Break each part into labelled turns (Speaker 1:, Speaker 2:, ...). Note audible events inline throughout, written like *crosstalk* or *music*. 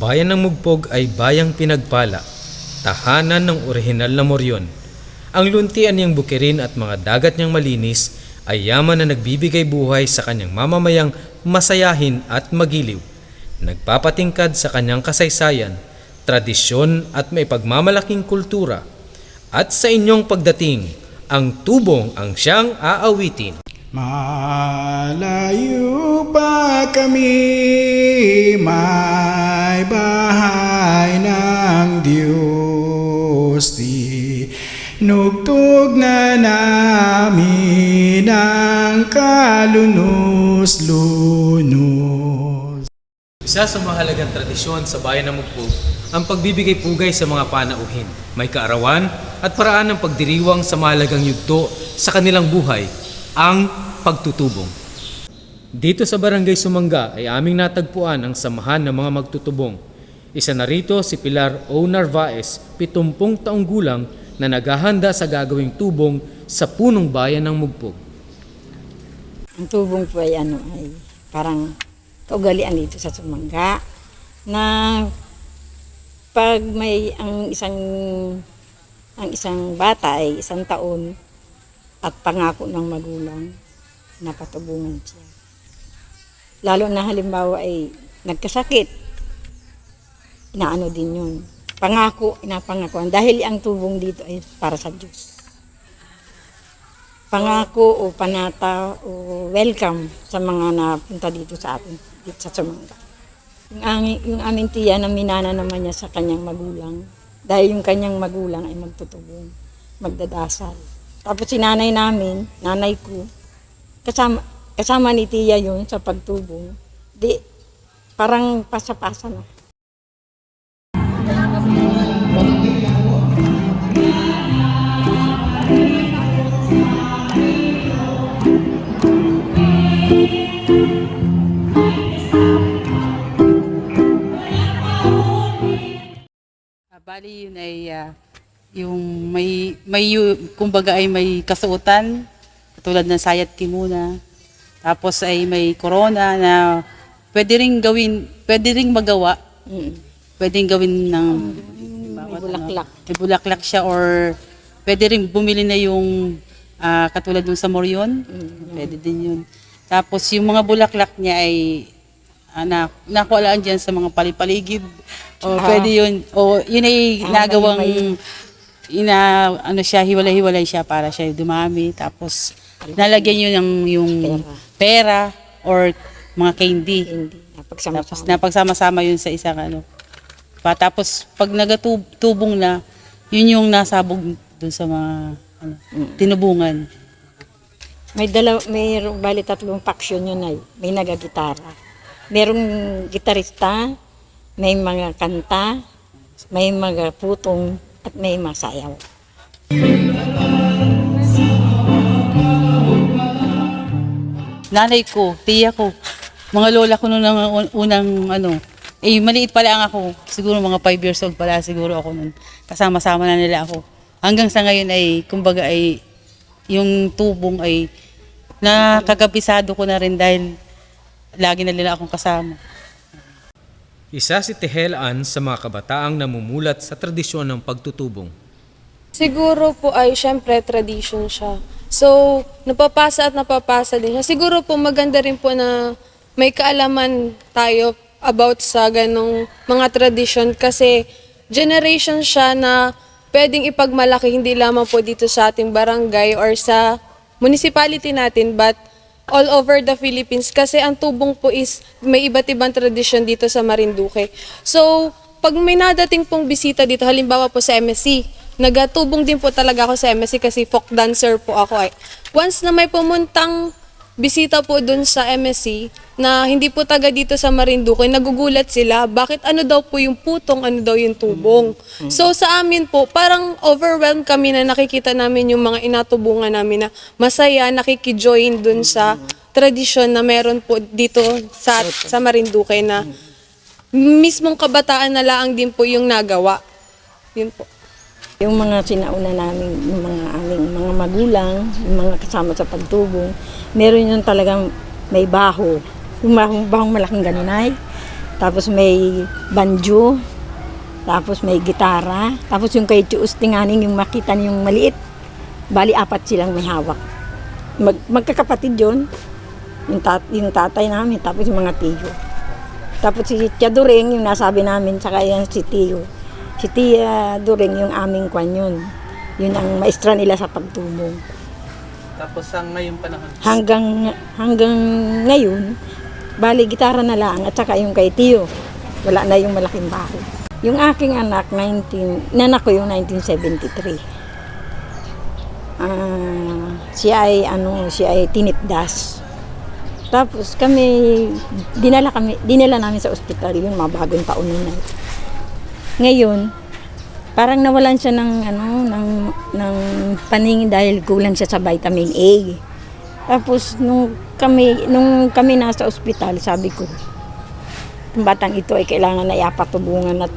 Speaker 1: Bayan ng Mugpog ay bayang pinagpala, tahanan ng orihinal na moryon. Ang luntian niyang bukirin at mga dagat niyang malinis ay yaman na nagbibigay buhay sa kanyang mamamayang masayahin at magiliw. Nagpapatingkad sa kanyang kasaysayan, tradisyon at may pagmamalaking kultura. At sa inyong pagdating, ang tubong ang siyang aawitin.
Speaker 2: Malayo pa kami, may bahay ng Diyos. Tinugtog na namin ang kalunos-lunos.
Speaker 1: Isa sa mahalagang tradisyon sa bayan ng Mugpog ang pagbibigay pugay sa mga panauhin. May kaarawan at paraan ng pagdiriwang sa mahalagang yugto sa kanilang buhay, ang pagtutubong. Dito sa Barangay Sumanga ay aming natagpuan ang samahan ng mga magtutubong. Isa na rito si Pilar O. Narvaez, 70 taong gulang na naghahanda sa gagawing tubong sa punong bayan ng Mugpog.
Speaker 3: Ang tubong po ay ano ay parang kaugalian dito sa Sumangga na pag may ang isang ang isang bata ay isang taon at pangako ng magulang na patubungan siya. Lalo na halimbawa ay nagkasakit, inaano din yun. Pangako, inapangako. Dahil ang tubong dito ay para sa Diyos pangako o panata o welcome sa mga napunta dito sa atin, dito sa Sumanga. Yung, aming, yung aming tiya na minana naman niya sa kanyang magulang, dahil yung kanyang magulang ay magtutubong, magdadasal. Tapos si nanay namin, nanay ko, kasama, kasama ni tiya yun sa pagtubong, di, parang pasa-pasa na.
Speaker 4: Ah, bali yun ay ah, yung may may kumbaga ay may kasuotan katulad ng sayat kimuna. Tapos ay may corona na pwede ring gawin, pwede ring magawa,
Speaker 3: Mm.
Speaker 4: pwedeng gawin ng
Speaker 3: May bulaklak.
Speaker 4: may bulaklak siya or pwede rin bumili na yung ah, katulad dun sa Morion. Pwede din yun. Tapos yung mga bulaklak niya ay uh, na, nakualaan dyan sa mga palipaligid. O pwede yun. O yun ay
Speaker 3: Ah,
Speaker 4: nagawang
Speaker 3: may-
Speaker 4: ina ano siya hiwalay-hiwalay siya para siya dumami tapos nalagyan yun ng yung pera, or mga candy
Speaker 3: Hindi,
Speaker 4: tapos
Speaker 3: napagsama-sama.
Speaker 4: yun sa isang ano pa tapos pag nagatubong na yun yung nasabog dun sa mga ano, tinubungan
Speaker 3: May dalaw, may bali tatlong faction yun ay. May nagagitara. Merong gitarista, may mga kanta, may mga putong, at may masayaw.
Speaker 4: nanay ko, tiya ko, mga lola ko un- unang ano, eh maliit pa lang ako, siguro mga 5 years old pala siguro ako nun. Kasama-sama na nila ako. Hanggang sa ngayon ay, kumbaga ay, yung tubong ay nakakapisado ko na rin dahil lagi na nila akong kasama.
Speaker 1: Isa si Tehel Ann sa mga kabataang namumulat sa tradisyon ng pagtutubong.
Speaker 5: Siguro po ay syempre tradition siya. So, napapasa at napapasa din siya. Siguro po maganda rin po na may kaalaman tayo about sa ganong mga tradition kasi generation siya na pwedeng ipagmalaki hindi lamang po dito sa ating barangay or sa municipality natin but all over the Philippines kasi ang tubong po is may iba't ibang tradition dito sa Marinduque. So, pag may nadating pong bisita dito, halimbawa po sa MSC, nagatubong din po talaga ako sa MSC kasi folk dancer po ako. Ay. Once na may pumuntang bisita po dun sa MSC na hindi po taga dito sa Marinduque, nagugulat sila, bakit ano daw po yung putong, ano daw yung tubong. So sa amin po, parang overwhelmed kami na nakikita namin yung mga inatubungan namin na masaya, nakikijoin dun sa tradisyon na meron po dito sa, sa Marinduque na mismong kabataan na laang din po yung nagawa. Yun po.
Speaker 3: Yung mga sinauna namin, yung mga aming mga magulang, yung mga kasama sa pagtubong, meron yung talagang may baho. Yung bahong, bahong malaking ganun ay. tapos may banjo, tapos may gitara, tapos yung kay Tius Tinganing yung makita yung maliit, bali apat silang may hawak. Mag, magkakapatid yun, yung, tat, yung tatay namin, tapos yung mga tiyo. Tapos si Tia During, yung nasabi namin, saka yan si Tiyo. Si Tia During, yung aming kwan yun. Yun ang maestra nila sa pagtubong.
Speaker 1: Tapos sa ngayong panahon,
Speaker 3: Hanggang, hanggang ngayon, bali gitara na lang at saka yung kay Tiyo. Wala na yung malaking bahay. Yung aking anak, 19, nanak ko yung 1973. Ah, siya ay ano, siya ay tinipdas. Tapos kami dinala kami dinala namin sa ospital yun mga bagong taon na. Ngayon, parang nawalan siya ng ano ng ng paningin dahil kulang siya sa vitamin A. Tapos nung kami nung kami nasa ospital, sabi ko, yung batang ito ay kailangan na iapatubungan at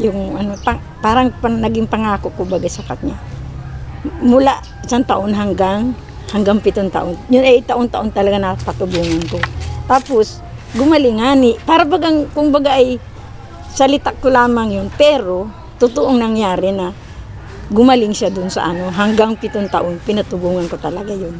Speaker 3: yung ano pang, parang pan, naging pangako ko baga sa kanya. Mula isang taon hanggang hanggang pitong taon. Yun ay taon-taon talaga napatubungan ko. Tapos gumaling nga para bagang kung baga ay salita ko lamang yun pero totoong nangyari na gumaling siya dun sa ano hanggang pitong taon pinatubungan ko talaga yun.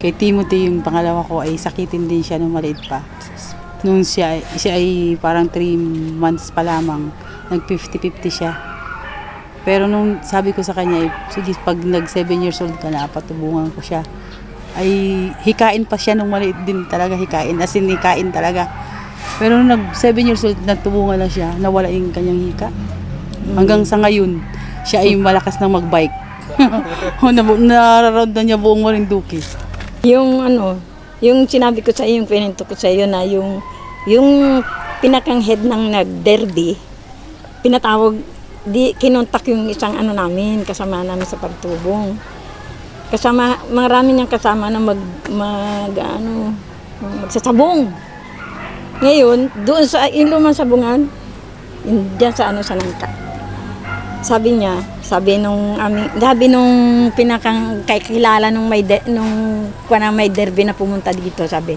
Speaker 4: Kay Timothy, yung pangalawa ko ay sakitin din siya nung maliit pa. Nung siya, siya ay parang 3 months pa lamang, nag 50-50 siya. Pero nung sabi ko sa kanya, eh, sige, pag nag 7 years old ka na, patubungan ko siya. Ay, hikain pa siya nung maliit din talaga, hikain. As in, hikain talaga. Pero nung nag 7 years old, nagtubungan na siya, nawala yung kanyang hika. Hanggang sa ngayon, siya ay malakas na magbike. *laughs* Nararound na niya buong Marinduque.
Speaker 3: Yung ano, yung sinabi ko sa iyo, yung pinento ko sa iyo na yung yung pinakang head ng nag-derby, pinatawag, di kinontak yung isang ano namin, kasama namin sa pagtubong. Kasama, marami niyang kasama na mag, mag ano, magsasabong. Ngayon, doon sa, yung lumang sabungan, dyan sa ano, sa nangka sabi niya, sabi nung aming, sabi nung pinakang kay kilala nung may de, nung kuwan may derby na pumunta dito, sabi,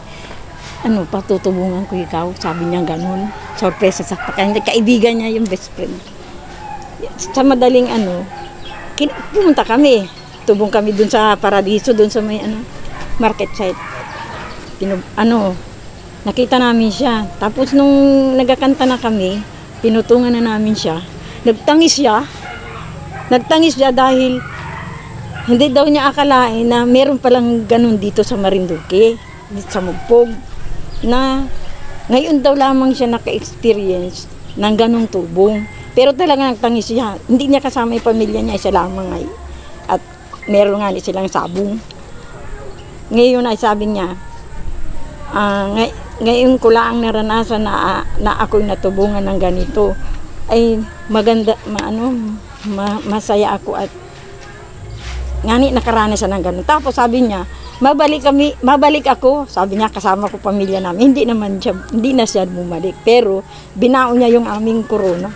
Speaker 3: ano, patutubungan ko ikaw, sabi niya ganun. Sorpresa sa kanya, kaibigan niya yung best friend. Sa madaling ano, kin- pumunta kami. Tubong kami dun sa Paradiso, dun sa may ano, market site. Pinu- ano, nakita namin siya. Tapos nung nagkakanta na kami, pinutungan na namin siya. Nagtangis siya. Nagtangis siya dahil hindi daw niya akalain na meron palang ganun dito sa Marinduque, dito sa Mugpog, na ngayon daw lamang siya naka-experience ng ganung tubong. Pero talaga nagtangis siya. Hindi niya kasama yung pamilya niya, isa lamang ay. At meron nga ni silang sabong. Ngayon ay sabi niya, ah, ngay- ngayon ko lang naranasan na, na ako'y natubungan ng ganito. Ay maganda, maano, ma, masaya ako at ngani nakaranas siya ng ganun. Tapos sabi niya, mabalik kami, mabalik ako. Sabi niya, kasama ko pamilya namin. Hindi naman siya, hindi na siya bumalik. Pero, binao niya yung aming corona.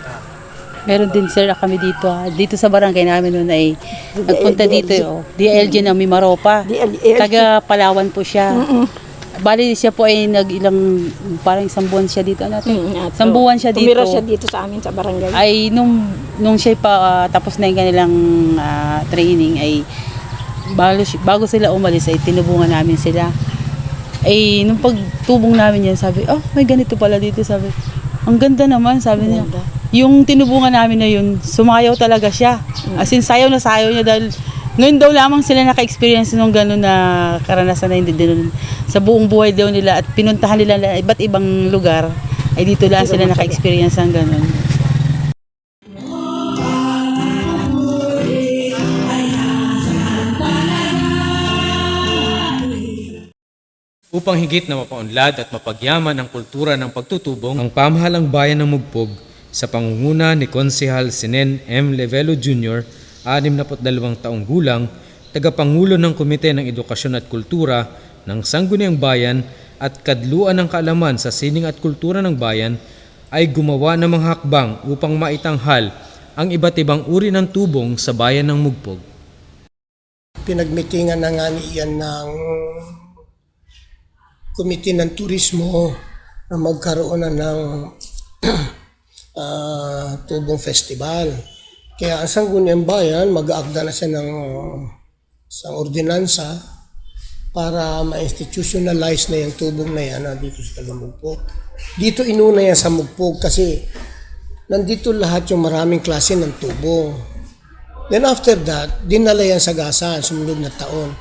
Speaker 4: Meron din sir kami dito ha. Dito sa barangay namin noon ay nagpunta dito oh. DLG ng Mimaropa. Taga Palawan po siya. Bali siya po ay nag ilang parang isang buwan siya dito natin.
Speaker 3: Mm, ato.
Speaker 4: Isang buwan siya dito.
Speaker 3: Tumira siya dito sa amin sa barangay.
Speaker 4: Ay nung nung siya pa ah, tapos na yung kanilang ah, training ay bago, bago sila umalis ay tinubungan namin sila. Ay nung pagtubong namin yan sabi, oh may ganito pala dito sabi. Ang ganda naman sabi niya.
Speaker 3: Ganda.
Speaker 4: Yung tinubungan namin na yun, sumayaw talaga siya. As in, sayaw na sayaw niya dahil ngayon daw lamang sila naka-experience nung gano'n na karanasan na hindi din sa buong buhay daw nila at pinuntahan nila na iba't ibang lugar ay dito lang sila naka-experience ng gano'n.
Speaker 1: Upang higit na mapaunlad at mapagyaman ang kultura ng pagtutubong, ang pamahalang bayan ng Mugpog sa pangunguna ni Konsehal Sinen M. Levelo Jr., 62 taong gulang, tagapangulo ng Komite ng Edukasyon at Kultura ng Sangguniang Bayan at kadluan ng kaalaman sa sining at kultura ng bayan, ay gumawa ng mga hakbang upang maitanghal ang iba't ibang uri ng tubong sa bayan ng Mugpog.
Speaker 6: pinagmitingan na nga niyan ng Komite ng Turismo na magkaroon na ng ah, Tubong Festival. Kaya ang Sangguniang Bayan, mag-aagda na siya ng isang ordinansa para ma-institutionalize na yung tubong na yan na dito sa Tagamugpog. Dito inuna yan sa Mugpog kasi nandito lahat yung maraming klase ng tubong. Then after that, dinala yan sa Gasan, sumunod na taon.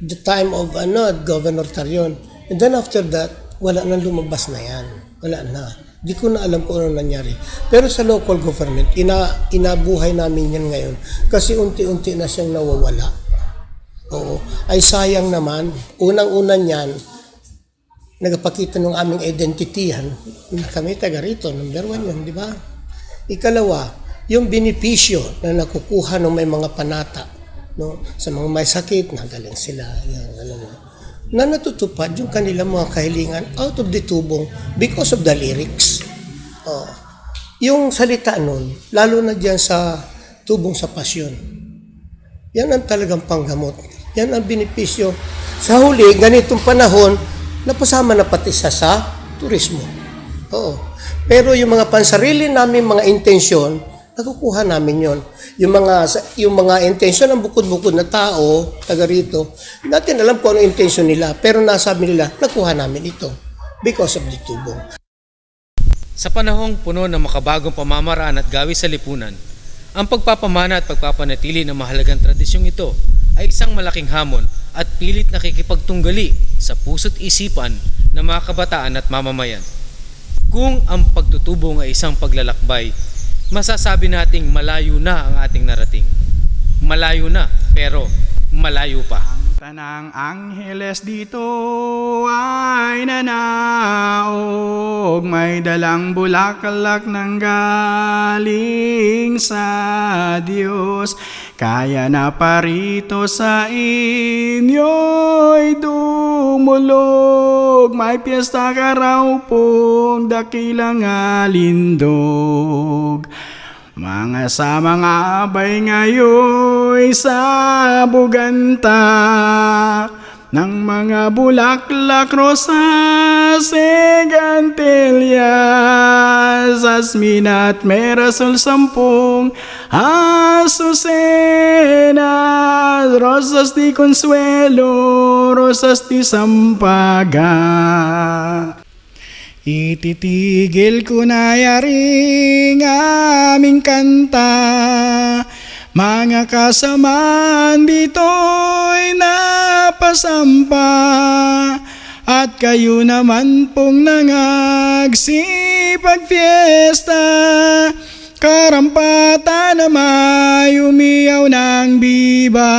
Speaker 6: The time of ano, Governor Tarion. And then after that, wala nang lumabas na yan. Wala na. Di ko na alam kung ano nangyari. Pero sa local government, ina, inabuhay namin yan ngayon. Kasi unti-unti na siyang nawawala. Oo. Ay sayang naman. Unang-una niyan, nagpakita ng aming identity yan. Kami taga rito, number one yun, di ba? Ikalawa, yung benepisyo na nakukuha ng may mga panata no sa mga may sakit nagaling sila yan alam mo na natutupad yung kanilang mga kahilingan out of the tubong because of the lyrics oh. yung salita nun lalo na diyan sa tubong sa pasyon yan ang talagang panggamot yan ang benepisyo sa huli ganitong panahon napasama na pati sa sa turismo Oo. Pero yung mga pansarili namin mga intensyon, nakukuha namin yon. Yung mga yung mga intensyon ng bukod-bukod na tao, taga rito, natin alam kung ano intensyon nila, pero nasabi nila, nakuha namin ito because of the tubong.
Speaker 1: Sa panahong puno ng makabagong pamamaraan at gawi sa lipunan, ang pagpapamana at pagpapanatili ng mahalagang tradisyong ito ay isang malaking hamon at pilit nakikipagtunggali sa puso't isipan ng mga kabataan at mamamayan. Kung ang pagtutubong ay isang paglalakbay, masasabi nating malayo na ang ating narating. Malayo na, pero malayo pa.
Speaker 2: Tanang angheles dito ay nanaog May dalang bulaklak ng galing sa Diyos Kaya na parito sa inyo'y dumulog. May piyesta ka raw pong dakilang alindog. Mga sa abay ngayon sa buganta ng mga bulaklak rosas, egantelias, asmina at merasol sampung, azucenas, rosas di consuelo, rosas di sampaga. Ititigil ko na yaring aming kanta Mga kasamaan dito'y napasampa At kayo naman pong nangagsipag fiesta. Karampata na may umiyaw ng biba